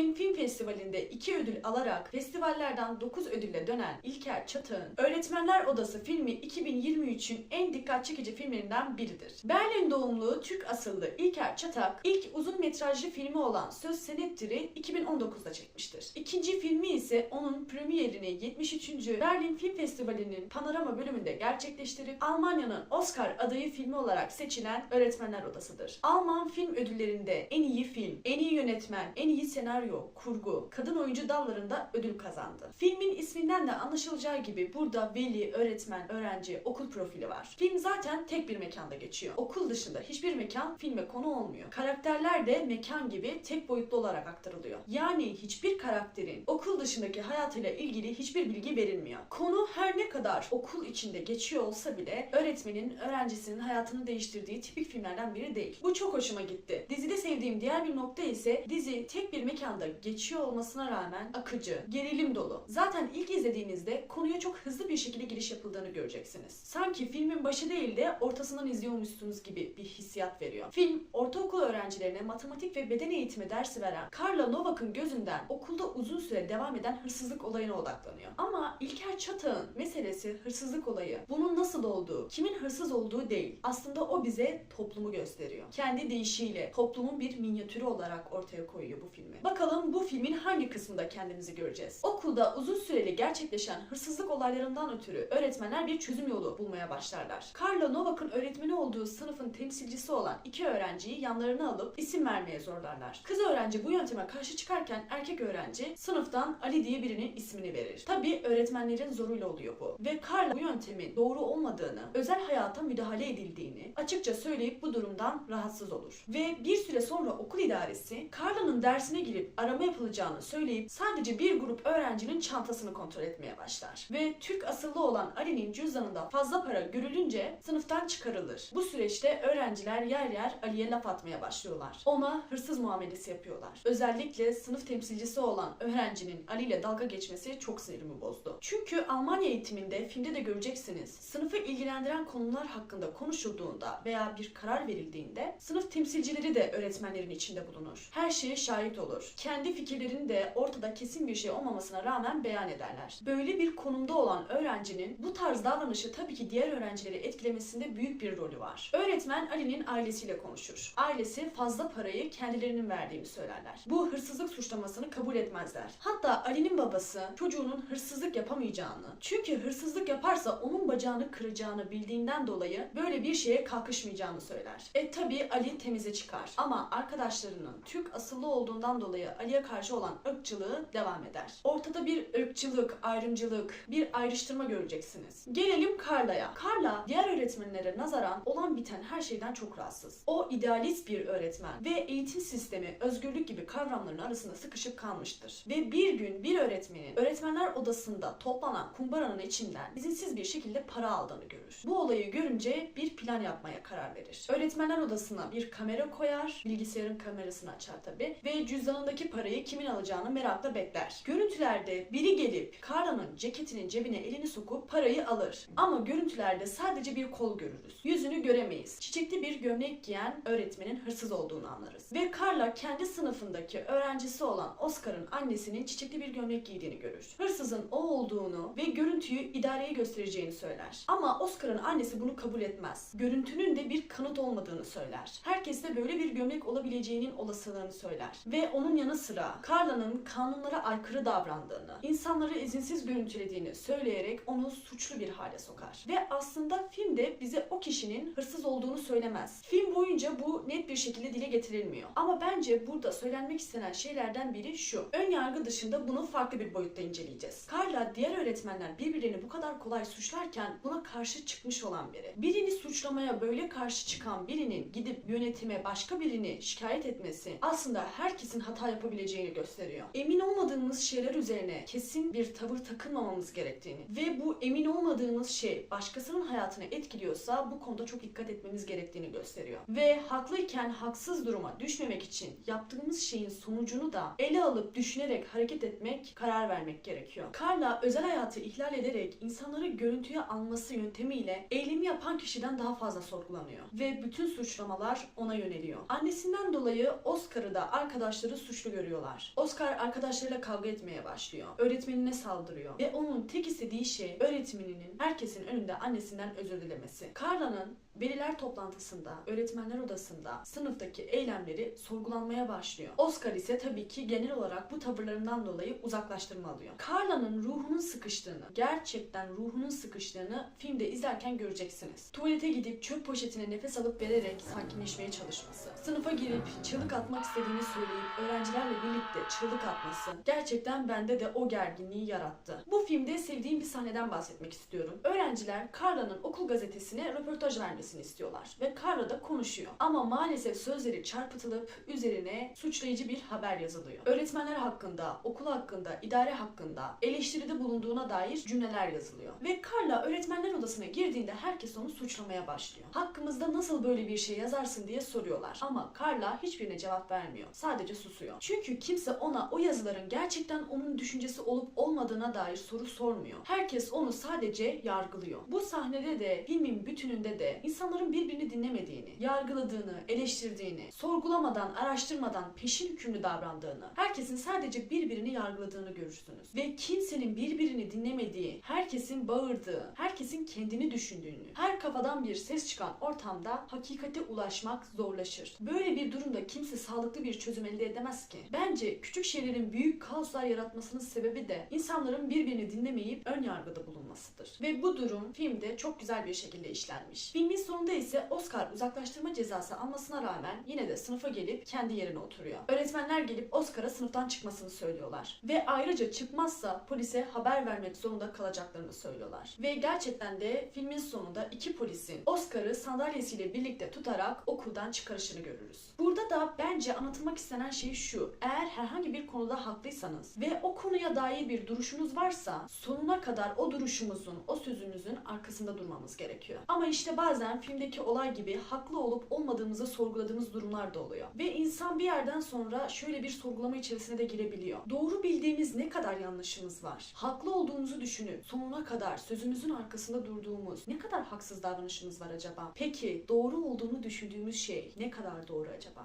Berlin Film Festivali'nde 2 ödül alarak festivallerden 9 ödülle dönen İlker Çatak'ın Öğretmenler Odası filmi 2023'ün en dikkat çekici filmlerinden biridir. Berlin doğumlu Türk asıllı İlker Çatak ilk uzun metrajlı filmi olan Söz Senettir'i 2019'da çekmiştir. İkinci filmi ise onun premierini 73. Berlin Film Festivali'nin panorama bölümünde gerçekleştirip Almanya'nın Oscar adayı filmi olarak seçilen Öğretmenler Odası'dır. Alman film ödüllerinde en iyi film, en iyi yönetmen, en iyi senaryo, kurgu, kadın oyuncu dallarında ödül kazandı. Filmin isminden de anlaşılacağı gibi burada veli, öğretmen, öğrenci, okul profili var. Film zaten tek bir mekanda geçiyor. Okul dışında hiçbir mekan filme konu olmuyor. Karakterler de mekan gibi tek boyutlu olarak aktarılıyor. Yani hiçbir karakterin okul dışındaki hayatıyla ilgili hiçbir bilgi verilmiyor. Konu her ne kadar okul içinde geçiyor olsa bile öğretmenin öğrencisinin hayatını değiştirdiği tipik filmlerden biri değil. Bu çok hoşuma gitti. Dizide sevdiğim diğer bir nokta ise dizi tek bir mekanda geçiyor olmasına rağmen akıcı, gerilim dolu. Zaten ilk izlediğinizde konuya çok hızlı bir şekilde giriş yapıldığını göreceksiniz. Sanki filmin başı değil de ortasından izliyormuşsunuz gibi bir hissiyat veriyor. Film ortaokul öğrencilerine matematik ve beden eğitimi dersi veren Carla Novak'ın gözünden okulda uzun süre devam eden hırsızlık olayına odaklanıyor. Ama İlker Çatak'ın meselesi hırsızlık olayı. Bunun nasıl olduğu, kimin hırsız olduğu değil. Aslında o bize toplumu gösteriyor. Kendi deyişiyle toplumun bir minyatürü olarak ortaya koyuyor bu filmi. Bakalım bu filmin hangi kısmında kendimizi göreceğiz? Okulda uzun süreli gerçekleşen hırsızlık olaylarından ötürü öğretmenler bir çözüm yolu bulmaya başlarlar. Carla Novak'ın öğretmeni olduğu sınıfın temsilcisi olan iki öğrenciyi yanlarına alıp isim vermeye zorlarlar. Kız öğrenci bu yönteme karşı çıkarken erkek öğrenci sınıftan Ali diye birinin ismini verir. Tabi öğretmenlerin zoruyla oluyor bu. Ve Carla bu yöntemin doğru olmadığını, özel hayata müdahale edildiğini açıkça söyleyip bu durumdan rahatsız olur. Ve bir süre sonra okul idaresi Carla'nın dersine girip arama yapılacağını söyleyip sadece bir grup öğrencinin çantasını kontrol etmeye başlar. Ve Türk asıllı olan Ali'nin cüzdanında fazla para görülünce sınıftan çıkarılır. Bu süreçte öğrenciler yer yer Ali'ye laf atmaya başlıyorlar. Ona hırsız muamelesi yapıyorlar. Özellikle sınıf temsilcisi olan öğrencinin Ali ile dalga geçmesi çok sinirimi bozdu. Çünkü Almanya eğitiminde filmde de göreceksiniz. Sınıfı ilgilendiren konular hakkında konuşulduğunda veya bir karar verildiğinde sınıf temsilcileri de öğretmenlerin içinde bulunur. Her şeye şahit olur. Kendi fikirlerini de ortada kesin bir şey olmamasına rağmen beyan ederler. Böyle bir konumda olan öğrencinin bu tarz davranışı tabii ki diğer öğrencileri etkilemesinde büyük bir rolü var. Öğretmen Ali'nin ailesiyle konuşur. Ailesi fazla parayı kendilerinin verdiğini söylerler. Bu hırsızlık suçlamasını kabul etmezler. Hatta Ali'nin babası çocuğunun hırsızlık yapamayacağını, çünkü hırsızlık yaparsa onun bacağını kıracağını bildiğinden dolayı böyle bir şeye kalkışmayacağını söyler. E tabi Ali temize çıkar. Ama arkadaşlarının Türk asıllı olduğundan dolayı Ali'ye karşı olan ırkçılığı devam eder. Ortada bir ırkçılık, ayrımcılık, bir ayrıştırma göreceksiniz. Gelelim Carla'ya. Carla diğer öğretmenlere nazaran olan biten her şeyden çok rahatsız. O idealist bir öğretmen ve eğitim sistemi özgürlük gibi kavramların arasında sıkışıp kalmıştır. Ve bir gün bir öğretmenin öğretmenler odasında toplanan kumbaranın içinden izinsiz bir şekilde para aldığını görür. Bu olayı görünce bir plan yapmaya karar verir. Öğretmenler odasına bir kamera koyar, bilgisayarın kamerasını açar tabi ve cüzdanındaki parayı kimin alacağını merakla bekler. Görüntülerde biri gelip Carla'nın ceketinin cebine elini sokup parayı alır. Ama görüntülerde sadece bir kol görürüz. Yüzünü göremeyiz. Çiçekli bir gömlek giyen öğretmenin hırsız olduğunu anlarız. Ve Carla kendi sınıfındaki öğrencisi olan Oscar'ın annesinin çiçekli bir gömlek giydiğini görür. Hırsızın o olduğunu ve görüntüyü idareye göstereceğini söyler. Ama Oscar'ın annesi bunu kabul etmez. Görüntünün de bir kanıt olmadığını söyler. Herkes de böyle bir gömlek olabileceğinin olasılığını söyler. Ve onun yanı sıra Carla'nın kanunlara aykırı davrandığını, insanları izinsiz görüntülediğini söyleyerek onu suçlu bir hale sokar. Ve aslında filmde bize o kişinin hırsız olduğunu söylemez. Film boyunca bu net bir şekilde dile getirilmiyor. Ama bence burada söylenmek istenen şeylerden biri şu. Ön yargı dışında bunu farklı bir boyutta inceleyeceğiz. Carla diğer öğretmenler birbirlerini bu kadar kolay suçlarken buna karşı çıkmış olan biri. Birini suçlamaya böyle karşı çıkan birinin gidip yönetime başka birini şikayet etmesi aslında herkesin hata yapabileceğini gösteriyor. Emin olmadığımız şeyler üzerine kesin bir tavır takınmamamız gerektiğini ve bu emin olmadığımız şey başkasının hayatını etkiliyorsa bu konuda çok dikkat etmemiz gerektiğini gösteriyor. Ve haklıyken haksız duruma düşmemek için yaptığımız şeyin sonucunu da ele alıp düşünerek hareket etmek, karar vermek gerekiyor. Carla özel hayatı ihlal ederek insanları görüntüye alması yöntemiyle eylemi yapan kişiden daha fazla sorgulanıyor. Ve bütün suçlamalar ona yöneliyor. Annesinden dolayı Oscar'ı da arkadaşları suçlu suçlu görüyorlar. Oscar arkadaşlarıyla kavga etmeye başlıyor. Öğretmenine saldırıyor. Ve onun tek istediği şey öğretmeninin herkesin önünde annesinden özür dilemesi. Carla'nın Veliler toplantısında, öğretmenler odasında sınıftaki eylemleri sorgulanmaya başlıyor. Oscar ise tabii ki genel olarak bu tavırlarından dolayı uzaklaştırma alıyor. Carla'nın ruhunun sıkıştığını, gerçekten ruhunun sıkıştığını filmde izlerken göreceksiniz. Tuvalete gidip çöp poşetine nefes alıp vererek sakinleşmeye çalışması. Sınıfa girip çığlık atmak istediğini söyleyip öğrencilerle birlikte çığlık atması gerçekten bende de o gerginliği yarattı. Bu filmde sevdiğim bir sahneden bahsetmek istiyorum. Öğrenciler Carla'nın okul gazetesine röportaj vermesini istiyorlar ve Carla da konuşuyor. Ama maalesef sözleri çarpıtılıp üzerine suçlayıcı bir haber yazılıyor. Öğretmenler hakkında, okul hakkında, idare hakkında eleştiride bulunduğuna dair cümleler yazılıyor. Ve Carla öğretmenler odasına girdiğinde herkes onu suçlamaya başlıyor. Hakkımızda nasıl böyle bir şey yazarsın diye soruyorlar. Ama Carla hiçbirine cevap vermiyor. Sadece susuyor. Çünkü kimse ona o yazıların gerçekten onun düşüncesi olup olmadığına dair soru sormuyor. Herkes onu sadece yargılıyor. Bu sahnede de filmin bütününde de insanların birbirini dinlemediğini, yargıladığını, eleştirdiğini, sorgulamadan, araştırmadan peşin hükümlü davrandığını, herkesin sadece birbirini yargıladığını görürsünüz. Ve kimsenin birbirini dinlemediği, herkesin bağırdığı, herkesin kendini düşündüğünü, her kafadan bir ses çıkan ortamda hakikate ulaşmak zorlaşır. Böyle bir durumda kimse sağlıklı bir çözüm elde edemez ki. Bence küçük şeylerin büyük kaoslar yaratmasının sebebi de insanların birbirini dinlemeyip ön yargıda bulunmasıdır. Ve bu durum filmde çok güzel bir şekilde işlenmiş. Filmin sonunda ise Oscar uzaklaştırma cezası almasına rağmen yine de sınıfa gelip kendi yerine oturuyor. Öğretmenler gelip Oscar'a sınıftan çıkmasını söylüyorlar. Ve ayrıca çıkmazsa polise haber vermek zorunda kalacaklarını söylüyorlar. Ve gerçekten de filmin sonunda iki polisin Oscar'ı sandalyesiyle birlikte tutarak okuldan çıkarışını görürüz. Burada da bence anlatılmak istenen şey şu. Eğer herhangi bir konuda haklıysanız ve o konuya dair bir duruşunuz varsa sonuna kadar o duruşumuzun, o sözümüzün arkasında durmamız gerekiyor. Ama işte bazen filmdeki olay gibi haklı olup olmadığımızı sorguladığımız durumlar da oluyor. Ve insan bir yerden sonra şöyle bir sorgulama içerisine de girebiliyor. Doğru bildiğimiz ne kadar yanlışımız var? Haklı olduğumuzu düşünüp sonuna kadar sözümüzün arkasında durduğumuz ne kadar haksız davranışımız var acaba? Peki doğru olduğunu düşündüğümüz şey ne kadar doğru acaba?